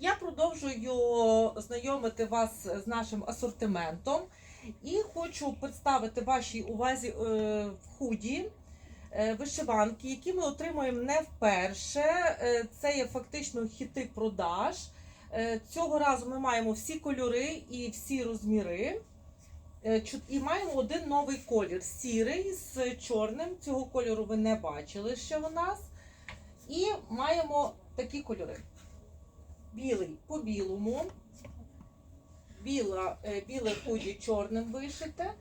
Я продовжую знайомити вас з нашим асортиментом і хочу представити вашій увазі е, худі е, вишиванки, які ми отримуємо не вперше. Е, Це є фактично хіти продаж. Цього разу ми маємо всі кольори і всі розміри. І маємо один новий колір сірий з чорним. Цього кольору ви не бачили ще у нас. І маємо такі кольори. Білий по білому, біла, е, біле худі чорним вишите,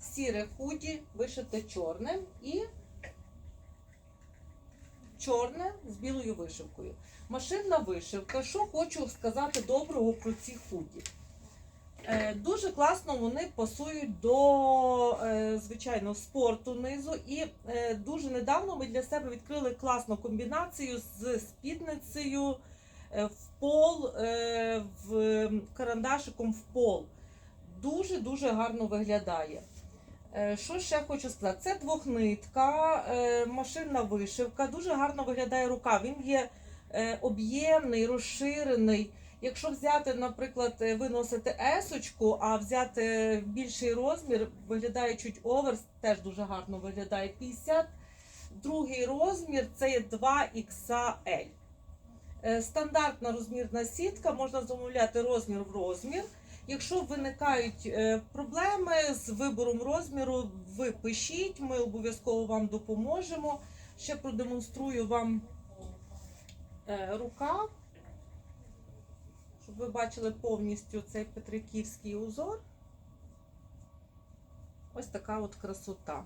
сіре худі вишите чорним і чорне з білою вишивкою. Машинна вишивка. Що хочу сказати доброго про ці худі. Е, Дуже класно вони пасують до е, звичайно спорту низу. І дуже недавно ми для себе відкрили класну комбінацію з спідницею в пол, е, в карандашиком в пол. Дуже дуже гарно виглядає. Е, Що ще хочу сказати? Це двохнитка, е, машинна вишивка. Дуже гарно виглядає рука. Він є е, об'ємний, розширений. Якщо взяти, наприклад, е, ви носите есочку, а взяти більший розмір, виглядає чуть оверс, теж дуже гарно виглядає 50. Другий розмір це є 2XL. Е, Стандартна розмірна сітка, можна замовляти розмір в розмір. Якщо виникають е, проблеми з вибором розміру, ви пишіть, ми обов'язково вам допоможемо. Ще продемонструю вам е, рукав, щоб ви бачили повністю цей петриківський узор. Ось така от красота.